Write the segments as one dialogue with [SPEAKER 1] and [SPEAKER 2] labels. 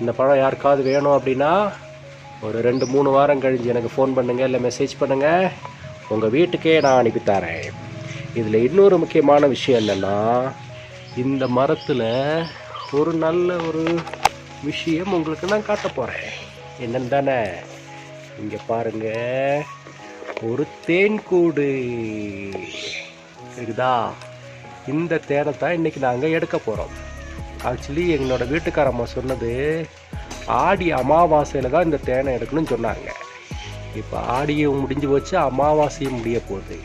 [SPEAKER 1] இந்த பழம் யாருக்காவது வேணும் அப்படின்னா ஒரு ரெண்டு மூணு வாரம் கழிஞ்சு எனக்கு ஃபோன் பண்ணுங்கள் இல்லை மெசேஜ் பண்ணுங்கள் உங்கள் வீட்டுக்கே நான் அனுப்பி தரேன் இதில் இன்னொரு முக்கியமான விஷயம் என்னென்னா இந்த மரத்தில் ஒரு நல்ல ஒரு விஷயம் உங்களுக்கு நான் காட்ட போகிறேன் என்னன்னு தானே? இங்கே பாருங்க. ஒரு தேன் கூடு. இருக்குதா இந்த தேனை தான் இன்றைக்கி நாங்கள் எடுக்க போகிறோம் ஆக்சுவலி எங்களோட வீட்டுக்காரம்மா சொன்னது ஆடி அமாவாசையில் தான் இந்த தேனை எடுக்கணும்னு சொன்னாங்க. இப்போ ஆடியும் முடிஞ்சு போச்சு அமாவாசையும் முடிய போகுது.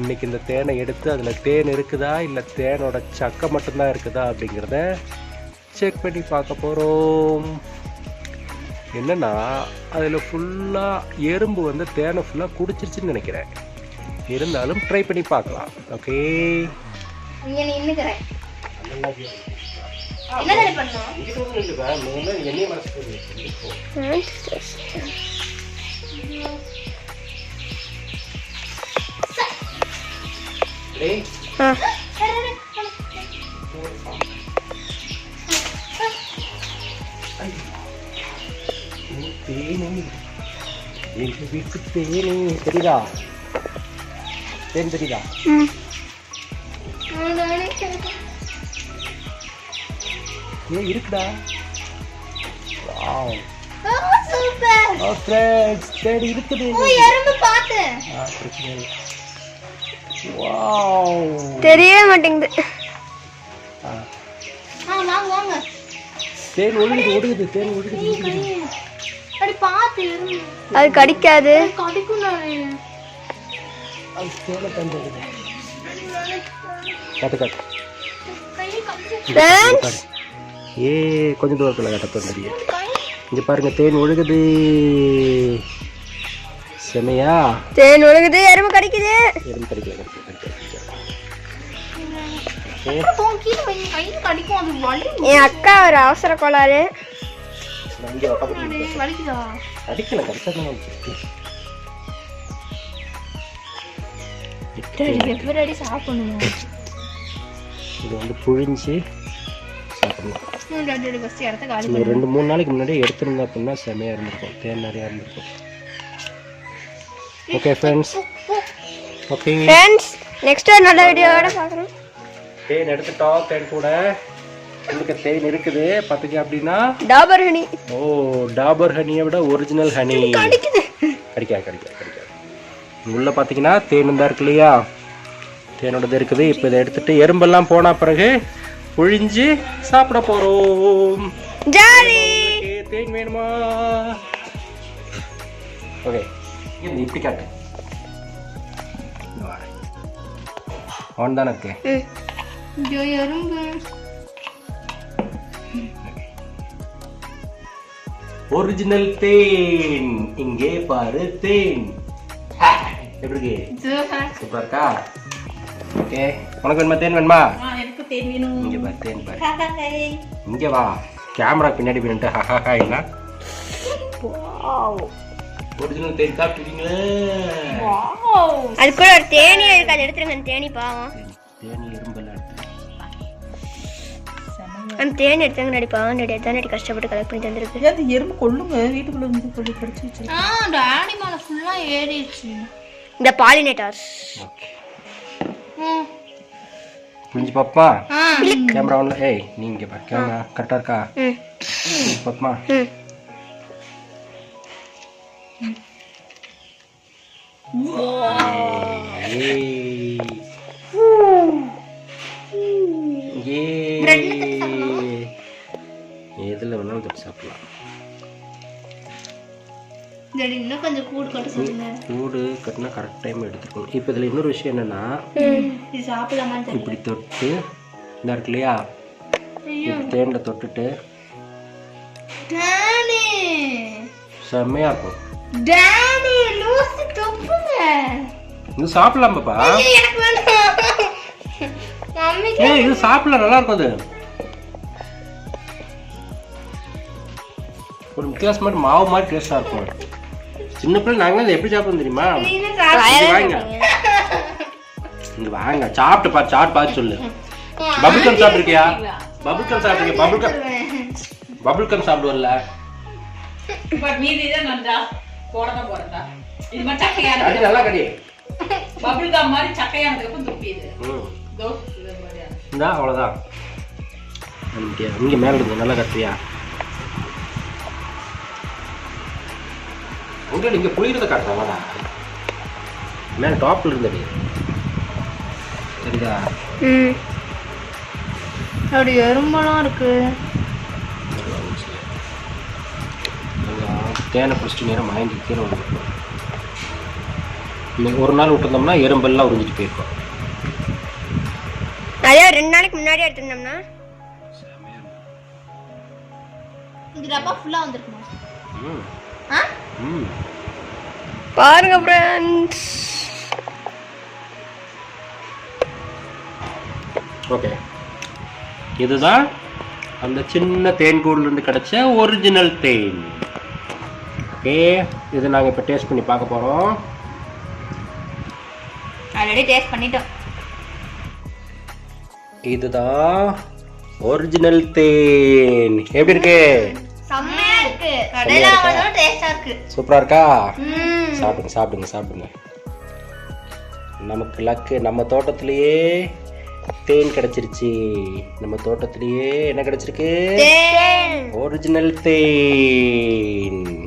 [SPEAKER 1] இன்னைக்கு இந்த தேனை எடுத்து அதில் தேன் இருக்குதா இல்லை தேனோட சக்கை மட்டும்தான் இருக்குதா அப்படிங்கிறத செக் பண்ணி பார்க்க போகிறோம் என்னென்னா அதில் ஃபுல்லாக எறும்பு வந்து தேனை ஃபுல்லாக குடிச்சிருச்சுன்னு நினைக்கிறேன். இருந்தாலும் ட்ரை பண்ணி பார்க்கலாம். ஓகே
[SPEAKER 2] என்ன தானே பண்ணும்
[SPEAKER 3] ஆ
[SPEAKER 1] தேனி எங்க வீட்டு தேனி தெரியுதா தேன் தெரியுதா ஏன் இருக்குடா. வாவ்.
[SPEAKER 2] சூப்பர்.
[SPEAKER 1] ஓ ஃப்ரெண்ட்ஸ் தேன் இருக்குது.
[SPEAKER 2] எறும்பு பார்த்தேன்.
[SPEAKER 1] ஆ, பிரச்சனை இல்லை. வாவ்.
[SPEAKER 3] தெரியவே மாட்டேங்குது.
[SPEAKER 1] ஆ,
[SPEAKER 2] ஆ வாங்க வாங்க.
[SPEAKER 1] தேன் ஒழுகுது ஒழுகுது தேன் ஒழுகுது.
[SPEAKER 2] அப்படி பார்த்து எறும்பு.
[SPEAKER 3] அது கடிக்காது.
[SPEAKER 2] கடிக்கும் நானே
[SPEAKER 1] அது. தேனை தந்தது காட்டு காட்டு. ஏ கொஞ்சம் தூரத்தில் கட்ட தெரியும் இங்க பாருங்க தேன் ஒழுகுது. செமையா?
[SPEAKER 3] தேன் ஒழுகுது எறும்பு கடிக்குது.
[SPEAKER 1] எறும்பு கிடைக்கல
[SPEAKER 3] என் அக்கா ஒரு அவசர கோளாறு.
[SPEAKER 1] அடிக்கல
[SPEAKER 2] எப்படி சாப்பிடணும்
[SPEAKER 1] இது வந்து புழிஞ்சு
[SPEAKER 2] இடத்த காலி
[SPEAKER 1] ரெண்டு மூணு நாளைக்கு முன்னாடியே எடுத்திருந்தா அப்படின்னா செமையாக இருந்திருக்கும். தேன் நிறையா இருந்திருக்கும். Okay friends okay
[SPEAKER 3] friends next ஒரு நல்ல வீடியோவோட பார்க்குறோம்.
[SPEAKER 1] தேன் எடுத்துட்டோம் தேன் கூட. உங்களுக்கு தேன் இருக்குது? பார்த்துக்க அப்படின்னா
[SPEAKER 3] டாபர் ஹனி
[SPEAKER 1] ஓ டாபர் ஹனியை விட ஒரிஜினல் ஹனி
[SPEAKER 3] கடிக்குது.
[SPEAKER 1] கிடைக்காது கிடைக்காது கிடைக்காது. உள்ள பார்த்தீங்கன்னா தேன் தான் இருக்கு இல்லையா? தேனோடது இருக்குது. இப்போ இதை எடுத்துட்டு எறும்பெல்லாம் போன பிறகு புழிஞ்சு சாப்பிட போகிறோம்
[SPEAKER 3] ஜாலி.
[SPEAKER 1] தேன் வேணுமா? ஓகே இது இப்படி காட்டு. அவன் தானே இருக்கு ஒரிஜினல் தேன். இங்கே பாரு தேன். ஹா, எப்படி இருக்கு? சூப்பர் இருக்கா? ஓகே உனக்கு வேணுமா தேன் வேணுமா?
[SPEAKER 2] எனக்கு தெரியணும்
[SPEAKER 1] இங்க பாரு தேன் பாரு இங்க வா கேமரா பின்னாடி பின்னிட்டு ஹஹா இல்ல ஒரிஜினல் தேன் சாப்பிட்டுருக்கீங்களே
[SPEAKER 3] அது கூட ஒரு தேனி இருக்கு அதை எடுத்துருங்க அந்த தேனி பாவம்
[SPEAKER 1] தேனி எறும்பெல்லாம்
[SPEAKER 3] அந்த தேனி எடுத்தாங்க நடி பாவம் நடி தான் நடி கஷ்டப்பட்டு கலெக்ட் பண்ணி தந்திருக்கு
[SPEAKER 4] அது எறும்பு கொள்ளுங்க வீட்டுக்குள்ள வந்து கொண்டு கடிச்சு வச்சு
[SPEAKER 2] ஆ டாடி மேல ஃபுல்லா ஏறிடுச்சு.
[SPEAKER 3] இந்த பாலினேட்டர்ஸ்
[SPEAKER 1] ஓகே
[SPEAKER 2] ம்.
[SPEAKER 1] புரிஞ்சு பாப்பா
[SPEAKER 2] ஆ
[SPEAKER 1] கேமரா ஒன்று ஏய் நீங்க பாரு கேமரா கரெக்டாக இருக்கா
[SPEAKER 3] ம்
[SPEAKER 1] புரிஞ்சு பாப்பமா
[SPEAKER 3] ம்
[SPEAKER 1] ஏய் ஏய் எதில் வேணாலும் தொட்டு சாப்பிடலாம்
[SPEAKER 2] டாடி இன்னும் கொஞ்சம் கூடு கட்ட சொல்லுங்க.
[SPEAKER 1] கூடு கட்டினா கரெக்ட் டைம் எடுத்துக்கணும். இப்போ இதில் இன்னொரு விஷயம் என்னன்னா
[SPEAKER 2] இது சாப்பிடலாமான்னு தெரியல.
[SPEAKER 1] இப்படி தொட்டு இந்த இருக்கு இல்லையா? தேனில் தொட்டுட்டு
[SPEAKER 2] டாடி
[SPEAKER 1] செம்மையாக இருக்கும். இது சாப்பிடலாம் பாப்பா. ஏய் இது சாப்பிடலாம் நல்லா இருக்கும் அது. ஒரு வித்தியாசமான மாவு மாதிரி டேஸ்டாக இருக்கும். சின்ன பிள்ளை நாங்கள் இதை எப்படி சாப்பிடுவோம் தெரியுமா? வாங்க. இங்க வாங்க சாப்பிட்டு பாரு சாப்பிட்டு பார்த்து சொல்லு. பபுள் கம் சாப்பிட்ருக்கியா பபுள் கம் சாப்பிட்ருக்கியா பபுள் கம் பபுள் கம் சாப்பிடுவல்ல
[SPEAKER 4] பட் மீதி தான் நன்றா போட தான் போறதா இது மாதிரி சக்கையான
[SPEAKER 1] கடி நல்லா கடி.
[SPEAKER 4] பபிள் கம் மாதிரி சக்கையானதுக்கு அப்புறம் துப்பி இது.
[SPEAKER 1] ம்.
[SPEAKER 4] தோ இது மாதிரியா
[SPEAKER 1] இந்தா அவ்வளோதான் இங்கே மேலே இருந்து நல்லா கட்டுறியா? உங்க இங்கே புளிகிறத காட்டுறாங்களா மேலே டாப்பில் இருந்தடி. சரிதா
[SPEAKER 3] ம்.
[SPEAKER 2] அப்படி எறும்பெல்லாம் இருக்கு.
[SPEAKER 1] தேனை பிடிச்சிட்டு நேரம் மயங்கி கீழே விழுந்துருக்கும். இன்னைக்கு ஒரு நாள் விட்டுருந்தோம்னா எறும்பெல்லாம் உறிஞ்சிட்டு போயிருக்கோம்.
[SPEAKER 3] அதே ஒரு ரெண்டு நாளைக்கு முன்னாடி எடுத்திருந்தோம்னா?
[SPEAKER 2] இந்த டப்பா ஃபுல்லா வந்திருக்குமா?
[SPEAKER 1] ம்.
[SPEAKER 2] ஆ?
[SPEAKER 3] பாருங்க ஃப்ரெண்ட்ஸ்
[SPEAKER 1] ஓகே இதுதான் அந்த சின்ன தேன்கூடுலேருந்து கிடைச்ச ஒரிஜினல் தேன். ஓகே இது நாங்கள் இப்போ டேஸ்ட் பண்ணி பார்க்க போகிறோம்
[SPEAKER 2] ஆல்ரெடி டேஸ்ட் பண்ணிட்டோம்.
[SPEAKER 1] இதுதான் ஒரிஜினல் தேன். எப்படி இருக்கு?
[SPEAKER 2] இருக்கு. கடையில வாங்கினாலும் டேஸ்டா இருக்கு.
[SPEAKER 1] சூப்பராக இருக்கா?
[SPEAKER 2] ம்.
[SPEAKER 1] சாப்பிடுங்க சாப்பிடுங்க சாப்பிடுங்க. நமக்கு லக்கு நம்ம தோட்டத்திலேயே தேன் கிடைச்சிருச்சு. நம்ம தோட்டத்திலேயே என்ன கிடைச்சிருக்கு?
[SPEAKER 3] தேன்.
[SPEAKER 1] ஒரிஜினல் தேன்.